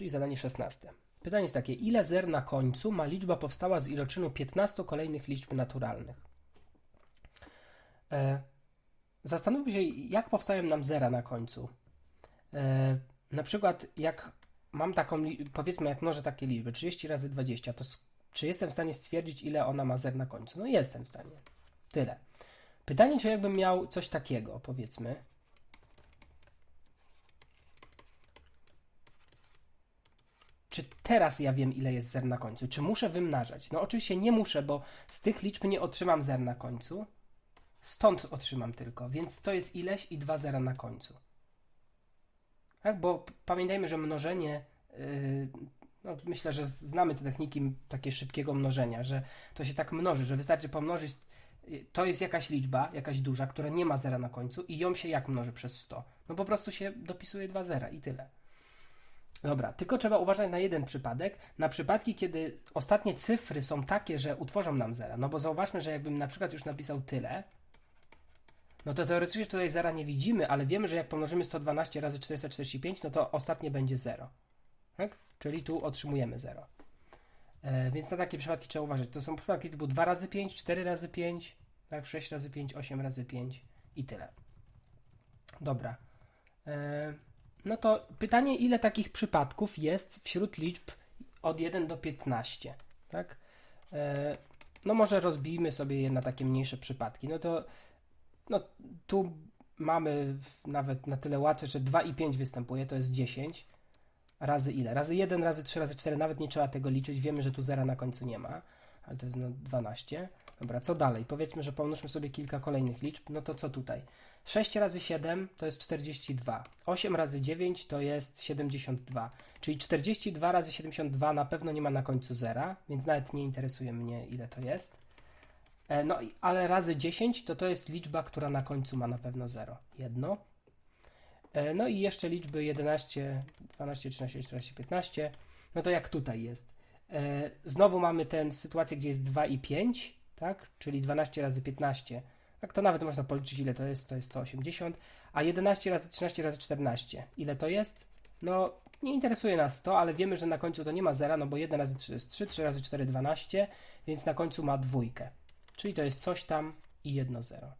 czyli zadanie 16. Pytanie jest takie, ile zer na końcu ma liczba powstała z iloczynu 15 kolejnych liczb naturalnych? E, zastanówmy się, jak powstają nam zera na końcu. E, na przykład, jak mam taką, powiedzmy, jak mnożę takie liczby, 30 razy 20, to czy jestem w stanie stwierdzić, ile ona ma zer na końcu? No jestem w stanie. Tyle. Pytanie, czy jakbym miał coś takiego, powiedzmy. Czy teraz ja wiem, ile jest zer na końcu? Czy muszę wymnażać? No oczywiście nie muszę, bo z tych liczb nie otrzymam zer na końcu. Stąd otrzymam tylko, więc to jest ileś i dwa zera na końcu. Tak, bo pamiętajmy, że mnożenie, yy, no myślę, że znamy te techniki takie szybkiego mnożenia, że to się tak mnoży, że wystarczy pomnożyć, yy, to jest jakaś liczba, jakaś duża, która nie ma zera na końcu i ją się jak mnoży przez 100? No po prostu się dopisuje dwa zera i tyle. Dobra, tylko trzeba uważać na jeden przypadek, na przypadki, kiedy ostatnie cyfry są takie, że utworzą nam zera. No bo zauważmy, że jakbym na przykład już napisał tyle, no to teoretycznie tutaj zera nie widzimy, ale wiemy, że jak pomnożymy 112 razy 445, no to ostatnie będzie 0. Tak? Czyli tu otrzymujemy 0. E, więc na takie przypadki trzeba uważać. To są przypadki typu 2 razy 5, 4 razy 5, tak? 6 razy 5, 8 razy 5 i tyle. Dobra. E, no to pytanie, ile takich przypadków jest wśród liczb od 1 do 15, tak? E, no może rozbijmy sobie je na takie mniejsze przypadki. No to no tu mamy nawet na tyle łatwe, że 2 i 5 występuje, to jest 10. Razy ile? Razy 1, razy 3, razy 4, nawet nie trzeba tego liczyć, wiemy, że tu zera na końcu nie ma, ale to jest no 12. Dobra, co dalej? Powiedzmy, że pomnóżmy sobie kilka kolejnych liczb, no to co tutaj? 6 razy 7 to jest 42. 8 razy 9 to jest 72. Czyli 42 razy 72 na pewno nie ma na końcu zera, więc nawet nie interesuje mnie ile to jest. E, No, ale razy 10 to to jest liczba, która na końcu ma na pewno 0. Jedno. E, No i jeszcze liczby 11, 12, 13, 14, 15. No to jak tutaj jest? E, Znowu mamy tę sytuację, gdzie jest 2 i 5, tak? Czyli 12 razy 15. Tak to nawet można policzyć, ile to jest. To jest 180. A 11 razy 13 razy 14. Ile to jest? No, nie interesuje nas to, ale wiemy, że na końcu to nie ma zera, no bo 1 razy 3 to jest 3, 3 razy 4 12, więc na końcu ma dwójkę. Czyli to jest coś tam i jedno zero.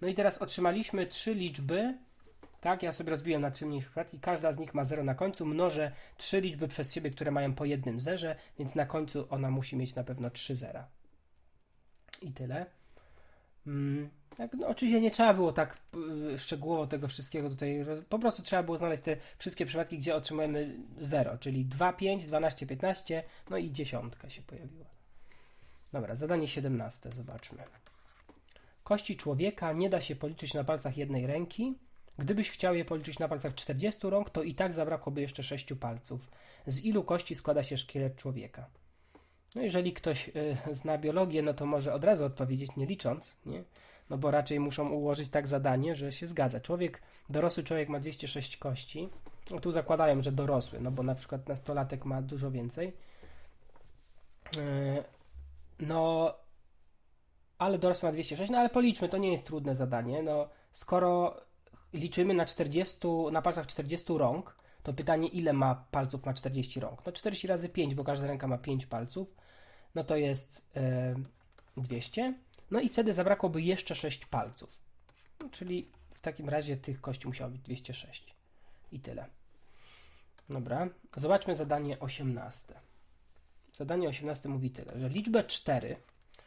No i teraz otrzymaliśmy trzy liczby. Tak, ja sobie rozbiłem na trzy mniejsze przypadki. Każda z nich ma 0 na końcu. Mnożę trzy liczby przez siebie, które mają po jednym zerze, więc na końcu ona musi mieć na pewno trzy zera. I tyle. Mm, tak, no, oczywiście nie trzeba było tak y, szczegółowo tego wszystkiego tutaj. Roz... Po prostu trzeba było znaleźć te wszystkie przypadki, gdzie otrzymujemy 0, czyli 2, 5, 12, 15, no i dziesiątka się pojawiła. Dobra, zadanie 17, zobaczmy. Kości człowieka nie da się policzyć na palcach jednej ręki. Gdybyś chciał je policzyć na palcach 40 rąk, to i tak zabrakłoby jeszcze 6 palców. Z ilu kości składa się szkielet człowieka? No jeżeli ktoś y, zna biologię, no to może od razu odpowiedzieć nie licząc, nie? No bo raczej muszą ułożyć tak zadanie, że się zgadza. Człowiek, dorosły człowiek ma 206 kości. No tu zakładają, że dorosły, no bo na przykład nastolatek ma dużo więcej. Y, no, ale dorosły ma 206, no ale policzmy, to nie jest trudne zadanie. No, skoro liczymy na 40, na palcach 40 rąk, to pytanie, ile ma palców ma 40 rąk? No 40 razy 5, bo każda ręka ma 5 palców, no to jest e, 200. No i wtedy zabrakłoby jeszcze 6 palców. No, czyli w takim razie tych kości musiało być 206. I tyle. Dobra, zobaczmy zadanie 18. Zadanie 18 mówi tyle, że liczbę 4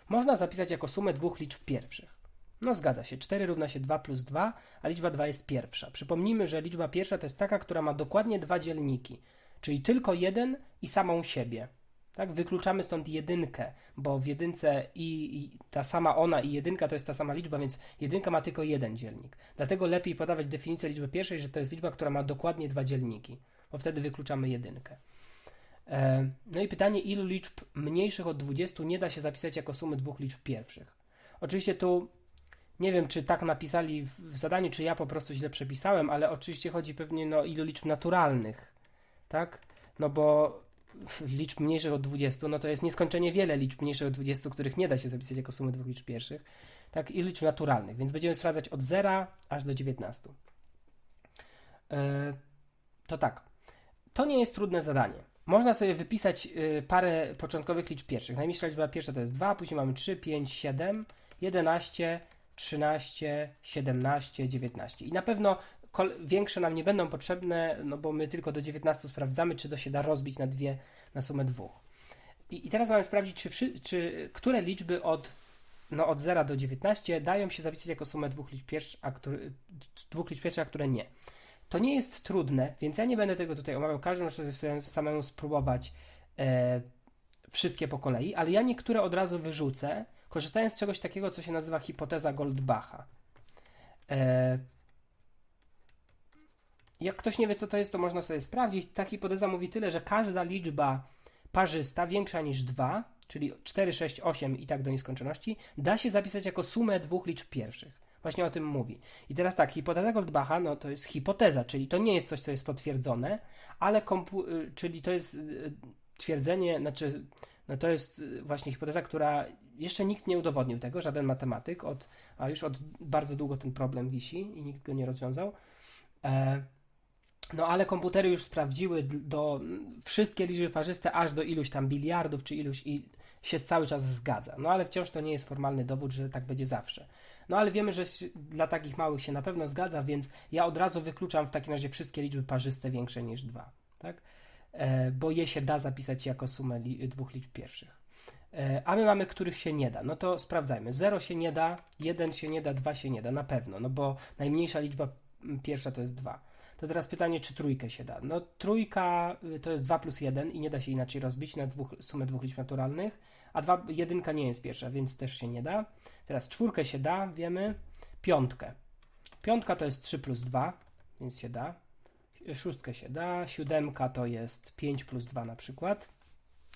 można zapisać jako sumę dwóch liczb pierwszych. No zgadza się, 4 równa się 2 plus 2, a liczba 2 jest pierwsza. Przypomnijmy, że liczba pierwsza to jest taka, która ma dokładnie dwa dzielniki, czyli tylko jeden i samą siebie. Tak, wykluczamy stąd jedynkę, bo w jedynce i, i ta sama ona i jedynka to jest ta sama liczba, więc jedynka ma tylko jeden dzielnik. Dlatego lepiej podawać definicję liczby pierwszej, że to jest liczba, która ma dokładnie dwa dzielniki, bo wtedy wykluczamy jedynkę. E, No i pytanie, ilu liczb mniejszych od 20 nie da się zapisać jako sumy dwóch liczb pierwszych? Oczywiście tu nie wiem, czy tak napisali w w zadaniu, czy ja po prostu źle przepisałem, ale oczywiście chodzi pewnie no ilu liczb naturalnych, tak? No bo liczb mniejszych od 20, no to jest nieskończenie wiele liczb mniejszych od 20, których nie da się zapisać jako sumy dwóch liczb pierwszych, tak? I liczb naturalnych, więc będziemy sprawdzać od 0 aż do 19. E, To tak. To nie jest trudne zadanie. Można sobie wypisać y, parę początkowych liczb pierwszych. Najmniejsza liczba pierwsza to jest 2, później mamy 3, 5, 7, 11, 13, 17, 19. I na pewno większe nam nie będą potrzebne, no bo my tylko do 19 sprawdzamy, czy to się da rozbić na dwie, na sumę dwóch. I, i teraz mamy sprawdzić, czy, czy które liczby od, no od 0 do 19 dają się zapisać jako sumę dwóch liczb pierwszych, a które, dwóch liczb pierwszych, a które nie. To nie jest trudne, więc ja nie będę tego tutaj omawiał. Każdy może samemu spróbować e, wszystkie po kolei, ale ja niektóre od razu wyrzucę, korzystając z czegoś takiego, co się nazywa hipoteza Goldbacha. E, jak ktoś nie wie, co to jest, to można sobie sprawdzić. Ta hipoteza mówi tyle, że każda liczba parzysta większa niż 2, czyli 4, 6, 8 i tak do nieskończoności, da się zapisać jako sumę dwóch liczb pierwszych. Właśnie o tym mówi. I teraz tak, hipoteza Goldbacha, no to jest hipoteza, czyli to nie jest coś, co jest potwierdzone, ale y, czyli to jest y, twierdzenie, znaczy, no to jest y, właśnie hipoteza, która jeszcze nikt nie udowodnił tego, żaden matematyk, od, a już od bardzo długo ten problem wisi i nikt go nie rozwiązał. E, no ale komputery już sprawdziły do wszystkie liczby parzyste aż do iluś tam biliardów czy iluś i się cały czas zgadza. No ale wciąż to nie jest formalny dowód, że tak będzie zawsze. No ale wiemy, że dla takich małych się na pewno zgadza, więc ja od razu wykluczam w takim razie wszystkie liczby parzyste większe niż 2, tak? E, bo je się da zapisać jako sumę li- dwóch liczb pierwszych. E, a my mamy, których się nie da. No to sprawdzajmy. 0 się nie da, 1 się nie da, 2 się nie da, na pewno, no bo najmniejsza liczba pierwsza to jest 2. To teraz pytanie, czy trójkę się da? No trójka y, to jest 2 plus 1 i nie da się inaczej rozbić na dwóch, sumę dwóch liczb naturalnych, a dwa, jedynka nie jest pierwsza, więc też się nie da. Teraz czwórkę się da, wiemy. Piątkę. Piątka to jest 3 plus 2, więc się da. Szóstkę się da. Siódemka to jest 5 plus 2 na przykład.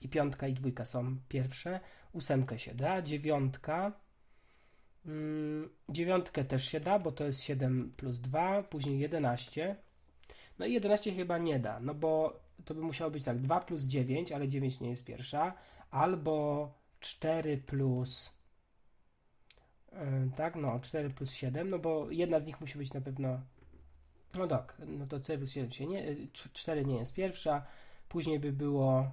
I piątka i dwójka są pierwsze. Ósemkę się da. Dziewiątka. Mm, dziewiątkę też się da, bo to jest 7 plus 2, później 11. No i 11 chyba nie da, no bo to by musiało być tak 2 plus 9, ale 9 nie jest pierwsza, albo 4 plus yy, tak, no 4 plus 7, no bo jedna z nich musi być na pewno no tak, no to 4 plus 7 się nie, y, cz- 4 nie jest pierwsza, później by było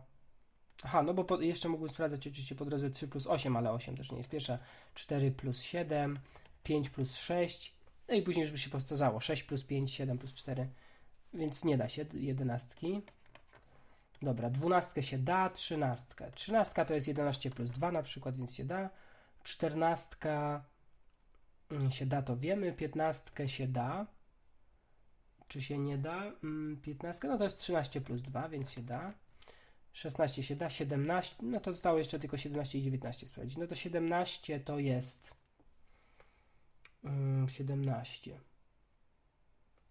Aha, no bo po, jeszcze mógłbym sprawdzać oczywiście po drodze 3 plus 8, ale 8 też nie jest pierwsza. 4 plus 7, 5 plus 6, no i później już by się powtarzało. 6 plus 5, 7 plus 4, więc nie da się jedenastki. Dobra, dwunastkę się da, trzynastkę. Trzynastka to jest 11 plus 2 na przykład, więc się da. Czternastka mm, się da, to wiemy. Piętnastkę się da. Czy się nie da? Mm, Piętnastkę, no to jest 13 plus 2, więc się da. 16 się da, 17, no to zostało jeszcze tylko 17 i 19 sprawdzić. No to 17 to jest ym, 17.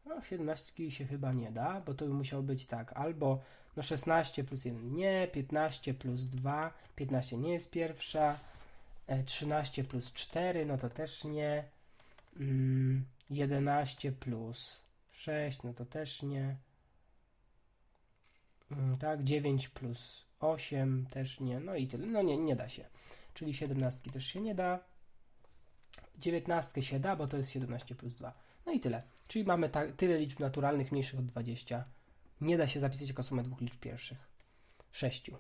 No, 17 się chyba nie da, bo to by musiało być tak, albo no 16 plus 1 nie, 15 plus 2, 15 nie jest pierwsza, e, 13 plus 4, no to też nie, ym, 11 plus 6, no to też nie. Mm, Tak, 9 plus 8 też nie, no i tyle. No nie, nie da się. Czyli 17 też się nie da. 19 się da, bo to jest 17 plus 2. No i tyle. Czyli mamy ta, tyle liczb naturalnych mniejszych od 20. Nie da się zapisać jako sumę dwóch liczb pierwszych. 6.